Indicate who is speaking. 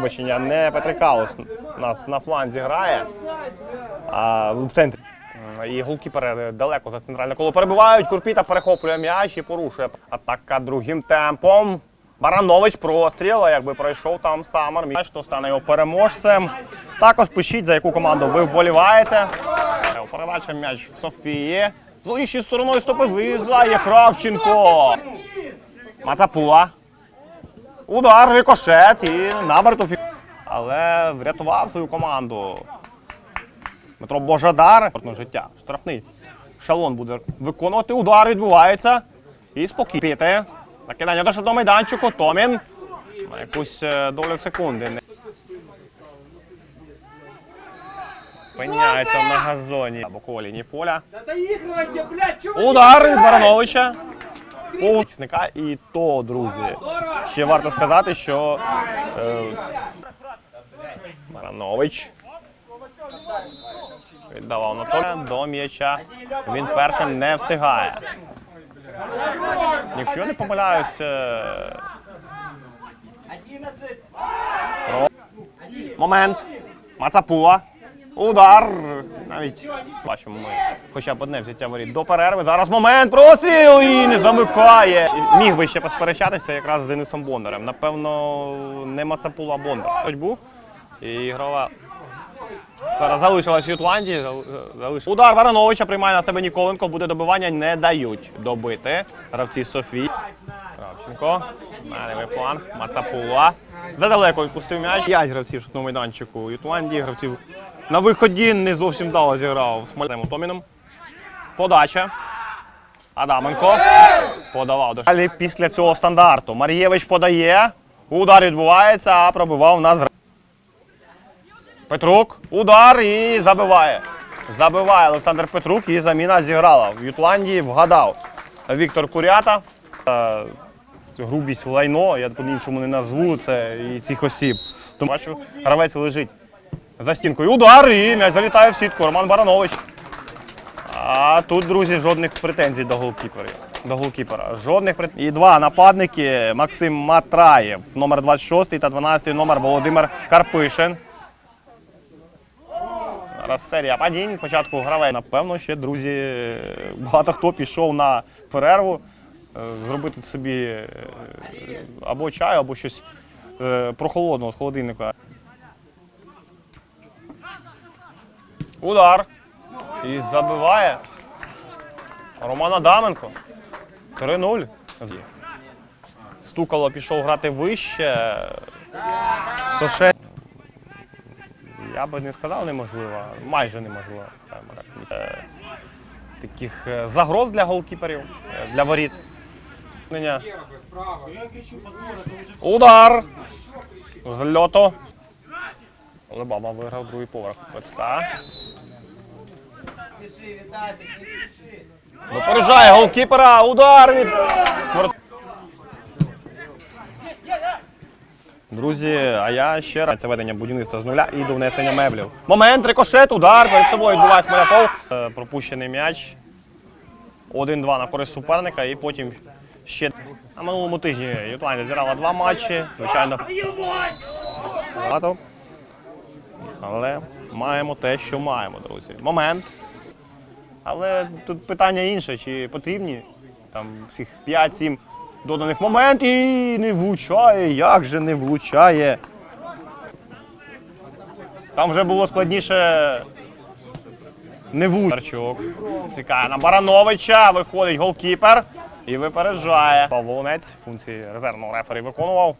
Speaker 1: вибачення, не Петрикаус нас на фланзі грає, а в центрі. І голкіпери далеко за центральне коло перебувають. Курпіта перехоплює м'яч і порушує. Атака другим темпом. Баранович простріл, а якби пройшов там Самар, м'яч, то стане його переможцем. Також пишіть, за яку команду ви вболіваєте. Передача м'яч в Софії. Зловнішою стороною стопи визлає Кравченко. Мацапула. Удар, рикошет і набертов. Але врятував свою команду. Дмитро Божадар. Життя. Штрафний. Шалон буде виконувати. Удар відбувається. І спокій. Піти. Накидання до штрафного майданчику. Томін. На якусь е, долю секунди. Опиняється на газоні. На боковій лінії поля. Удар від? Барановича. Повісника і то, друзі. Ще варто сказати, що е, Баранович віддавав на то до м'яча. Він першим не встигає. Якщо я не помиляюсь, е, момент. Мацапула. Удар. Навіть бачимо ми хоча б одне взяття воріт до перерви. Зараз момент. Простріл і не замикає. Міг би ще посперечатися якраз з Денисом Бондарем. Напевно, не Мацапула, Бондар. Ходьбу. І ігрова сфера залишилась в Ютландії. Залиш... Удар Барановича приймає на себе Ніколенко. Буде добивання, не дають добити. Гравці Софії. Кравченко. На лівий фланг. Мацапула. Задалеко відпустив м'яч. П'ять гравців шутного майданчику Ютландії. Гравців на виході не зовсім вдало зіграв з Смольним Томіном. Подача. Адаменко. Подавав до Далі після цього стандарту. Мар'євич подає. Удар відбувається, а пробивав нас. Петрук. Удар і забиває. Забиває Олександр Петрук і заміна зіграла. В Ютландії вгадав Віктор Курята. Е, Грубість лайно, я по-іншому не назву це і цих осіб. Тому бачу, гравець лежить за стінкою. Удар і м'яч залітає в сітку. Роман Баранович. А тут, друзі, жодних претензій до голкіперів. До голкіпера. Жодних претензій. І два нападники Максим Матраєв, номер 26 та 12 номер Володимир Карпишин. Зараз серія падінь. Спочатку гравець. Напевно, ще, друзі, багато хто пішов на перерву е, зробити собі е, або чаю, або щось е, прохолодного з холодильника. Удар. І забиває Роман Адаменко. 3-0. Стукало пішов грати вище. Соше. Я би не сказав неможливо, майже неможливо. Е, Таких е, загроз для голкіперів, е, для воріт. Удар! З льоту. Лебаба виграв другий поверх Пецька. Випереджає голкіпера. Удар від Сквор- Друзі, а я ще раз це ведення будівництва з нуля і до внесення меблів. Момент, рикошет, удар, перед собою відбувається Смоляков. Е, Пропущений м'яч. 1-2 на користь суперника і потім ще на минулому тижні Ютландія зіграла два матчі. Звичайно, багато. Але маємо те, що маємо, друзі. Момент. Але тут питання інше, чи потрібні там всіх 5-7 доданих моментів і не влучає. Як же не влучає? Там вже було складніше. Не влучарчук. Цікає на Барановича. Виходить голкіпер і випереджає. Павлонець функції резервного рефері виконував.